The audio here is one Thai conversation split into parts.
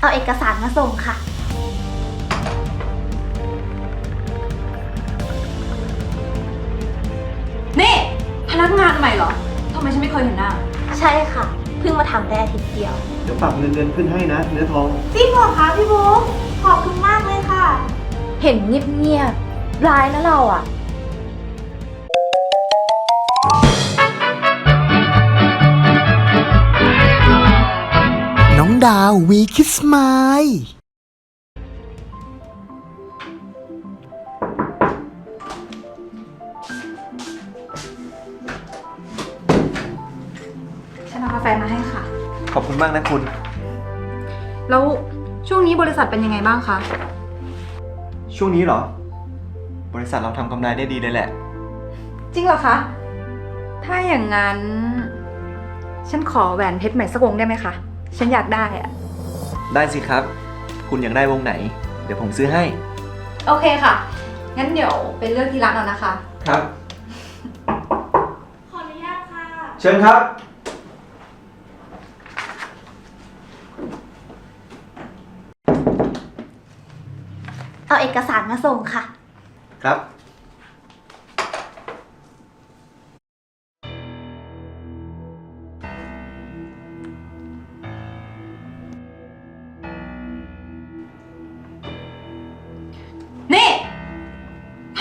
เอาเอกสารมาส่งค่ะ นี่ พนักงานใหม่เหรอทำไมฉันไม่เคยเห็นหน้า ใช่ค่ะ เพิ่งมาทำได้อาทิตย์เดียว เดี๋ยวปรับเงินเดือนขึ้นให้นะเนื้อทอง จริงเหรอคะพี่บุ๊กขอบคุณมากเลยค่ะ เห็นเงียบๆร้ายนะเราอะ ดาววีคิสไมล์ฉันเอากาแฟมาให้ค่ะ ขอบคุณมากนะคุณ แล้วช่วงนี้บริษัทเป็นยังไงบ้างคะ ช่วงนี้เหรอ บริษัทเราทำกำไรได้ดีเลยแหละ จริงเหรอคะ ถ้าอย่างนั้น ฉันขอแหวนเพชรใหม่สักวงได้ไหมคะ ฉันอยากได้อะได้สิครับ คุณอยากได้วงไหน เดี๋ยวผมซื้อให้ โอเคค่ะ งั้นเดี๋ยวเป็นเรื่องที่ร้านเอานะคะ ครับ ขออนุญาตค่ะ เชิญครับ เอาเอกสารมาส่งค่ะ ครับ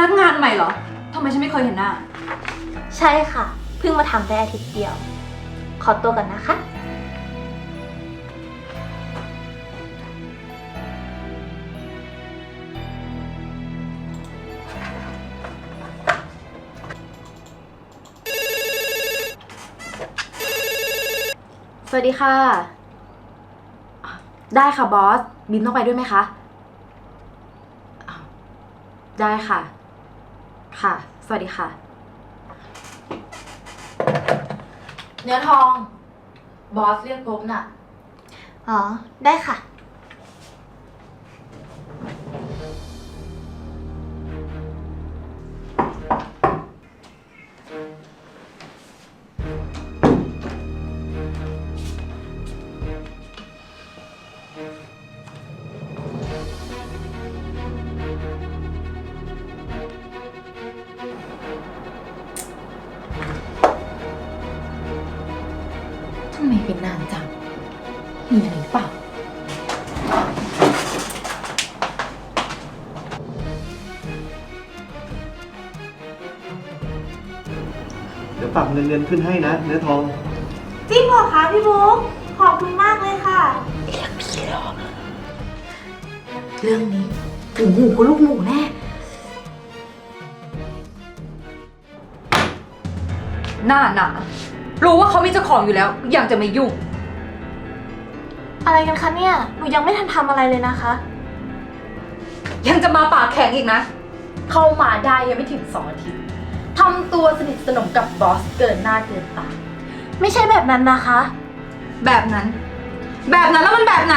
นักงานใหม่เหรอทำไมฉันไม่เคยเห็นหน้า ใช่ค่ะ เพิ่งมาทำได้อาทิตย์เดียว ขอตัวก่อนนะคะ สวัสดีค่ะ ได้ค่ะบอส บิมต้องไปด้วยไหมคะอ้าวได้ค่ะ ค่ะ สวัสดีค่ะ เนื้อทอง บอสเรียกพบน่ะ อ๋อ ได้ค่ะ นเดือนขึ้นให้นะ เนื้อทอง จริงเหรอคะพี่บุ๊กขอบคุณมากเลยค่ะ เรื่องนี้ถึงหูคุณลูกหมูแน่ หน้าหนา รู้ว่าเขามีเจ้าของอยู่แล้ว ยังจะไม่ยุ่ง อะไรกันคะเนี่ย หนูยังไม่ทันทำอะไรเลยนะคะ ยังจะมาปากแข็งอีกนะ เข้ามาได้ยังไม่ถึงสองอาทิตย์ ทำตัวสนิทสนมกับบอสเกินหน้าเกินตา ไม่ใช่แบบนั้นนะคะ แบบนั้น แบบนั้นแล้วมันแบบไหน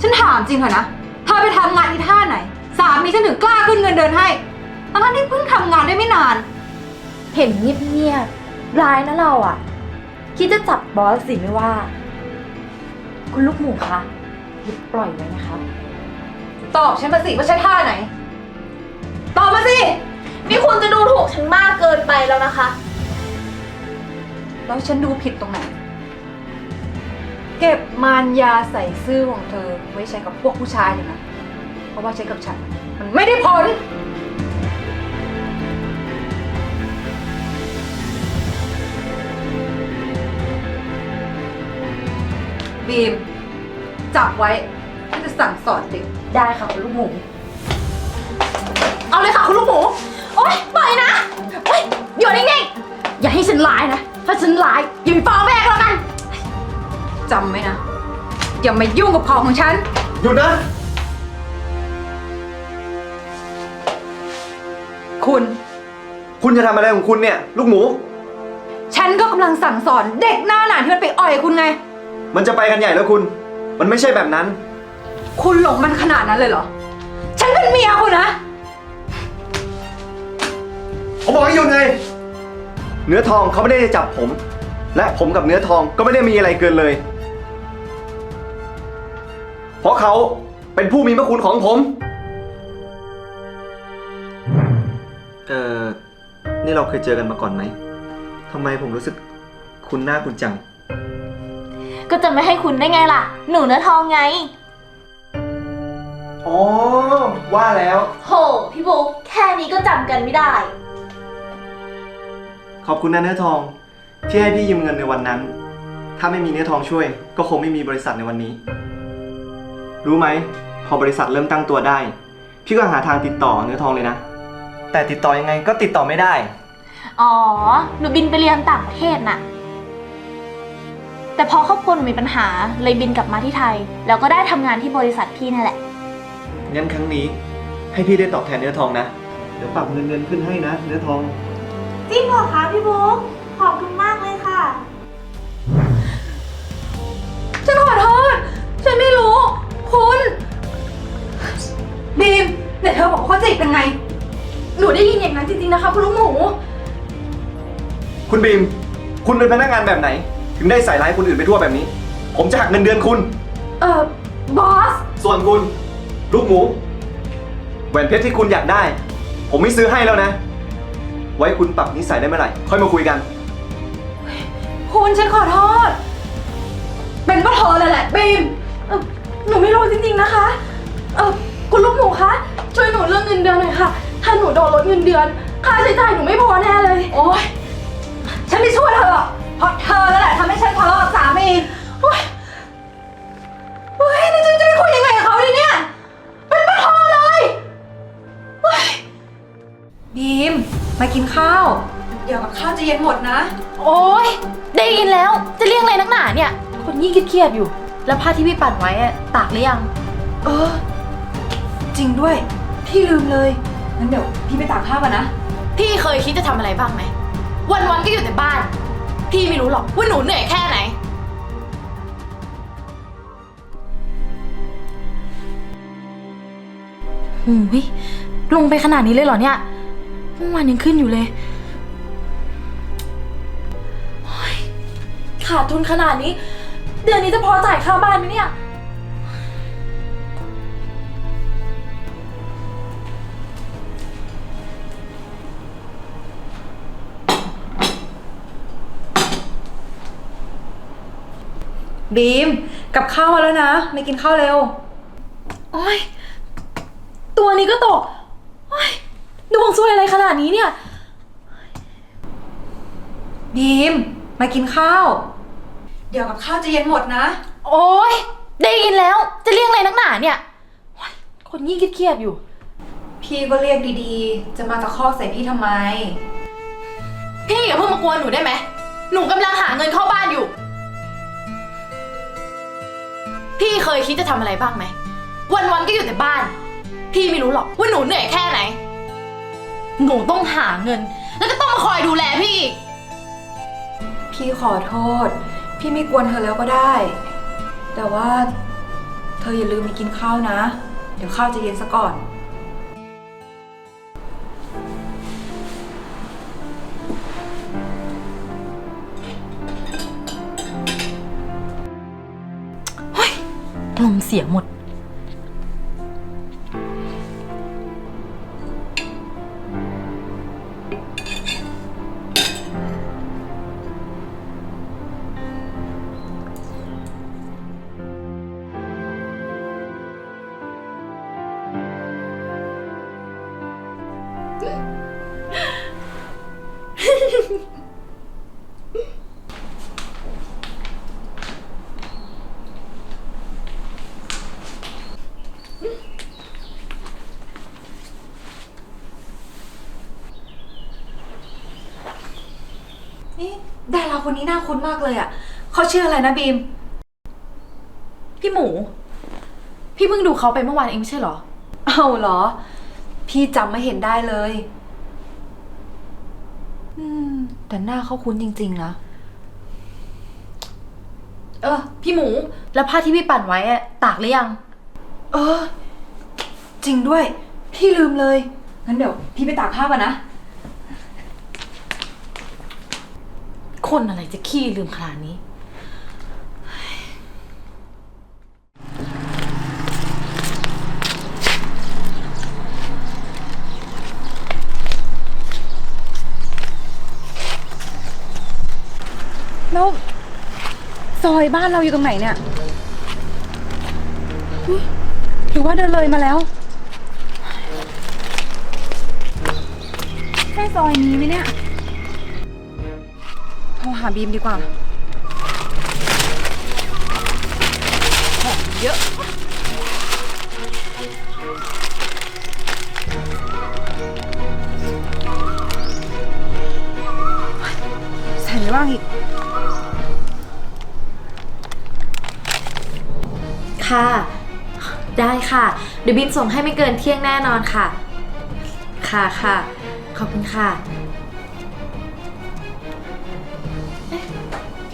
ฉันถามจริงเถอะนะเธอไปทำงานที่ท่าไหน สามีฉันถึงกล้าขึ้นเงินเดือนให้ตอนนั้นที่เพิ่งทำงานได้ไม่นาน เห็นเงียบๆร้ายนะเราอะคิดจะจับบอสสิไม่ว่า คุณลูกหมูคะหยุดปล่อยไว้นะคะ ตอบฉันมาสิว่าใช่ท่าไหน ตอบมาสิ นี่คุณจะดูถูกฉันมากเกินไปแล้วนะคะ แล้วฉันดูผิดตรงไหน เก็บมารยาใส่ซื่อของเธอไว้ใช้กับพวกผู้ชายเลยนะ เพราะว่าใช้กับฉัน มันไม่ได้ผล บีม จับไว้ฉันจะสั่งสอนเด็ก ได้ค่ะคุณลูกหมู เอาเลยค่ะคุณลูกหมู อ๊ยอยู่นิ่งอย่าให้ฉันร้ายนะ ถ้าฉันร้ายอย่าไปฟ้องแม่ก็แล้วกันจำไว้นะ อย่ามายุ่งกับของของฉัน หยุดนะ คุณ คุณจะทำอะไรของคุณเนี่ย ลูกหมู ฉันก็กำลังสั่งสอนเด็กหน้าหนานที่มันไปอ่อยคุณไง มันจะไปกันใหญ่แล้วคุณ มันไม่ใช่แบบนั้น คุณหลงมันขนาดนั้นเลยเหรอ ฉันเป็นเมียคุณนะ ผมบอกให้หยุดไง เนื้อทองเขาไม่ได้จะจับผม และผมกับเนื้อทองก็ไม่ได้มีอะไรเกินเลย เพราะเขาเป็นผู้มีพระคุณของผม เอ่อ นี่เราเคยเจอกันมาก่อนไหม ทำไมผมรู้สึกคุณหน้าคุณจัง ก็จะไม่ให้คุณได้ไงล่ะ หนูเนื้อทองไง อ๋อ ว่าแล้ว โห พี่บุ๊กแค่นี้ก็จำกันไม่ได้ ขอบคุณนะเนื้อทอง ที่ให้พี่ยืมเงินในวันนั้น ถ้าไม่มีเนื้อทองช่วย ก็คงไม่มีบริษัทในวันนี้ รู้ไหม พอบริษัทเริ่มตั้งตัวได้ พี่ก็หาทางติดต่อเนื้อทองเลยนะ แต่ติดต่อยังไงก็ติดต่อไม่ได้ อ๋อ หนูบินไปเรียนต่างประเทศน่ะ แต่พอครอบครัวหนูมีปัญหา เลยบินกลับมาที่ไทย แล้วก็ได้ทำงานที่บริษัทพี่นั่นแหละ งั้นครั้งนี้ ให้พี่ได้ตอบแทนเนื้อทองนะ เดี๋ยวปรับเงินเดือนขึ้นให้นะ เนื้อทอง จริงเหรอคะพี่บุ๊กขอบคุณมากเลยค่ะ ฉันขอโทษ ฉันไม่รู้ คุณบีมเดี๋ยวเธอบอกว่าเขาจีบกันไง หนูได้ยินอย่างนั้นจริงๆนะคะ คุณลูกหมู คุณบีม คุณเป็นพนักงานแบบไหน ถึงได้ใส่ร้ายคนอื่นไปทั่วแบบนี้ ผมจะหักเงินเดือนคุณ เอ่อบอส ส่วนคุณ ลูกหมู แหวนเพชรที่คุณอยากได้ ผมไม่ซื้อให้แล้วนะ ไว้คุณปรับนิสัยได้เมื่อไหร่ ค่อยมาคุยกัน คุณฉันขอโทษ เป็นเพราะเธอเลยแหละบีมเอ่อหนูไม่รู้จริงๆนะคะ เออคุณลูกหมูคะ ช่วยหนูเรื่องเงินเดือนหน่อยค่ะ ถ้าหนูโดนลดเงินเดือน ค่าใช้จ่ายหนูไม่พอแน่เลย โอ๊ย ฉันไม่ช่วยเธอหรอกเพราะเธอนั่นแหละทำให้ฉันทะเลาะกับสามีโอ๊ย บีมมากินข้าว เดี๋ยวกับข้าวจะเย็นหมดนะ โอ๊ยได้ยินแล้วจะเรียกอะไรนักหนาเนี่ย คนยิ่งเครียดๆอยู่ แล้วผ้าที่พี่ปั่นไว้อะตากหรือยัง เออ จริงด้วย พี่ลืมเลยงั้นเดี๋ยวพี่ไปตากผ้าก่อนนะ พี่เคยคิดจะทำอะไรบ้างไหม วันๆก็อยู่แต่บ้าน พี่ไม่รู้หรอกว่าหนูเหนื่อยแค่ไหนหูยลงไปขนาดนี้เลยเหรอเนี่ย เมื่อวานยังขึ้นอยู่เลยโอ๊ยขาดทุนขนาดนี้ เดือนนี้จะพอจ่ายค่าบ้านไหมเนี่ย บีมกับข้าวมาแล้วนะ ไม่กินข้าวเร็ว โอ๊ย ตัวนี้ก็ตกโอ๊ย ดวงซวยอะไรขนาดนี้เนี่ย บีม มากินข้าว เดี๋ยวกับข้าวจะเย็นหมดนะ โอ๊ย ได้ยินแล้ว จะเรียกอะไรนักหนาเนี่ยโอ๊ยคนยิ่งเครียดๆอยู่ พี่ก็เรียกดีๆ จะมาตะคอกใส่พี่ทำไม พี่อย่าเพิ่งมากวนหนูได้ไหม หนูกำลังหาเงินเข้าบ้านอยู่ พี่เคยคิดจะทำอะไรบ้างไหม วันๆก็อยู่แต่บ้าน พี่ไม่รู้หรอกว่าหนูเหนื่อยแค่ไหน หนูต้องหาเงิน แล้วก็ต้องมาคอยดูแลพี่อีก พี่ขอโทษ พี่ไม่กวนเธอแล้วก็ได้ แต่ว่าเธออย่าลืมไปกินข้าวนะ เดี๋ยวข้าวจะเย็นซะก่อน ลมเสียหมด น่าคุ้นมากเลยอะเขาชื่ออะไรนะบีม พี่หมู พี่เพิ่งดูเขาไปเมื่อวานเองไม่ใช่เหรอ เอาเหรอ พี่จำไม่เห็นได้เลย อืม แต่หน้าเขาคุ้นจริง ๆ นะ เออ พี่หมู แล้วผ้าที่พี่ปั่นไว้อะตากหรือยัง เออ จริงด้วย พี่ลืมเลย งั้นเดี๋ยว พี่ไปตากผ้าก่อนนะ คนอะไรจะขี้ลืมขนาดนี้ แล้วซอยบ้านเราอยู่ตรงไหนเนี่ยหรือว่าเดินเลยมาแล้วใช่ซอยนี้ไหมเนี่ย หาบีมดีกว่าของเยอะ ใส่ไม่ว่างอีก ค่ะ ได้ค่ะ เดี๋ยวบินส่งให้ไม่เกินเที่ยงแน่นอนค่ะ ค่ะค่ะ ขอบคุณค่ะ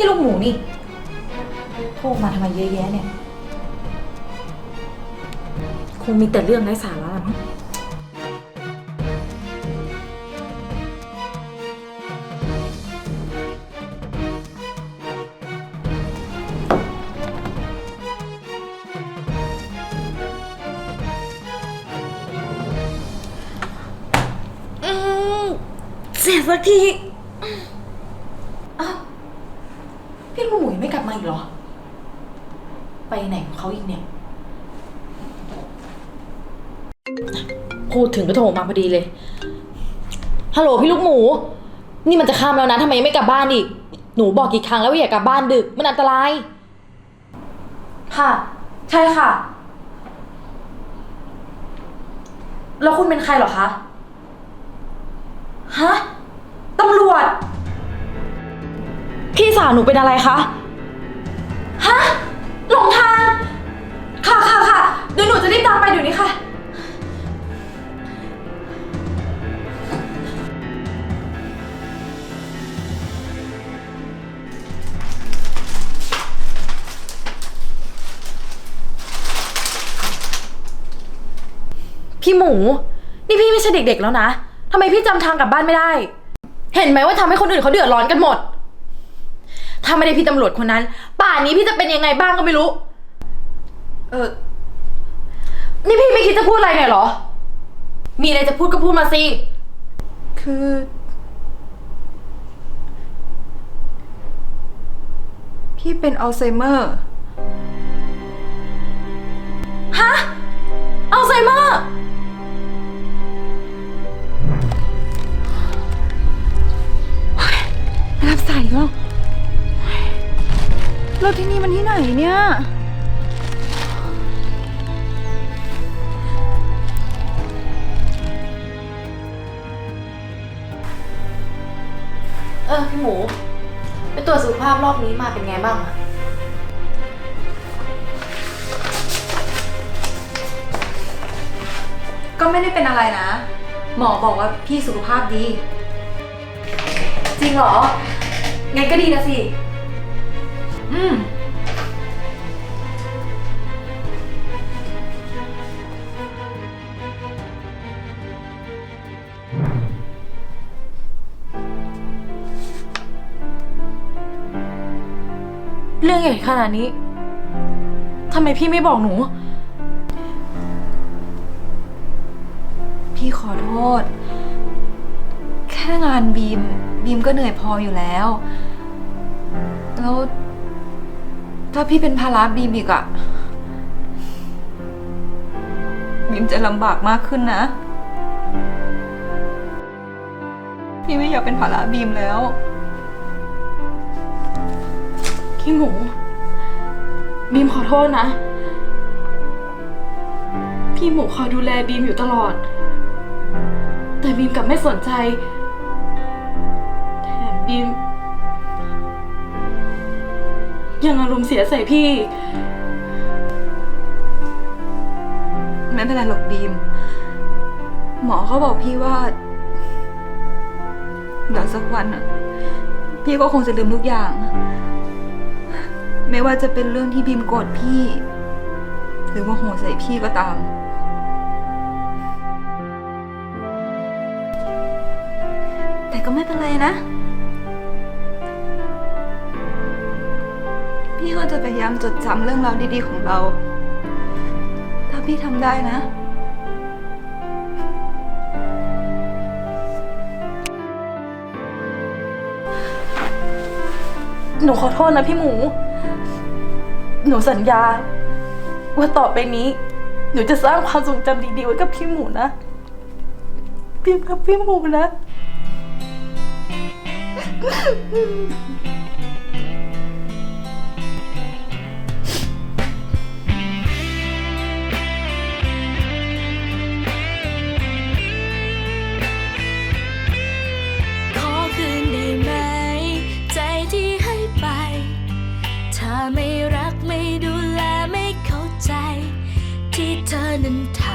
พี่ลูกหมูนี่โทรมาทำไมเยอะแยะเนี่ย คงมีแต่เรื่องไร้สาระละมั้งอืมเสียสักที พี่ลูกหมูยังไม่กลับมาอีกเหรอ ไปไหนของเขาอีกเนี่ย พูดถึง ก็โทรมาพอดีเลย ฮัลโหลพี่ลูกหมู นี่มันจะค่ำแล้วนะทำไมยังไม่กลับบ้านอีก หนูบอกกี่ครั้งแล้วว่าอย่ากลับบ้านดึก มันอันตราย ค่ะ ใช่ค่ะ แล้วคุณเป็นใครเหรอคะ ฮะ ตำรวจ พี่สาวหนูเป็นอะไรคะ ฮะ หลงทาง ค่ะค่ะค่ะเดี๋ยวหนูจะรีบตามไปเดี๋ยวนี้ค่ะ หมู นี่พี่ไม่ใช่เด็กๆแล้วนะทำไมพี่จำทางกลับบ้านไม่ได้ เห็นไหมว่าทำให้คนอื่นเขาเดือดร้อนกันหมด ถ้าไม่ได้พี่ตำรวจคนนั้น ป่านนี้พี่จะเป็นยังไงบ้างก็ไม่รู้ เออ นี่พี่ไม่คิดจะพูดอะไรหน่อยเหรอ มีอะไรจะพูดก็พูดมาสิ คือ พี่เป็นอัลไซเมอร์ ฮะ อัลไซเมอร์ แล้วที่นี่มันที่ไหนเนี่ย เออพี่หมู ไปตรวจสุขภาพรอบนี้มาเป็นไงบ้างอะก็ไม่ได้เป็นอะไรนะ หมอบอกว่าพี่สุขภาพดี จริงเหรอ งั้นก็ดีนะสิ อืมเรื่องใหญ่ขนาดนี้ ทำไมพี่ไม่บอกหนู พี่ขอโทษ แค่งานบีม บีมก็เหนื่อยพออยู่แล้ว แล้ว ถ้าพี่เป็นภาระบีมอีกอะบีมจะลำบากมากขึ้นนะ พี่ไม่อยากเป็นภาระบีมแล้วพี่หมู บีมขอโทษนะ พี่หมูคอยดูแลบีมอยู่ตลอด แต่บีมกลับไม่สนใจ ยังอารมณ์เสียใส่พี่ ไม่เป็นไรหรอกบีม หมอเขาบอกพี่ว่าเดี๋ยวสักวันอะพี่ก็คงจะลืมทุกอย่าง ไม่ว่าจะเป็นเรื่องที่บีมโกรธพี่ หรือว่าโหใส่พี่ก็ตาม แต่ก็ไม่เป็นไรนะ พี่ก็จะพยายามจดจำเรื่องราวดีๆของเรา ถ้าพี่ทำได้นะ หนูขอโทษนะพี่หมู หนูสัญญา ว่าต่อไปนี้ หนูจะสร้างความทรงจำดีๆไว้กับพี่หมูนะพิมพ์กับพี่หมูนะ ไม่รักไม่ดูแลไม่เข้าใจ ที่เธอนั้นทำ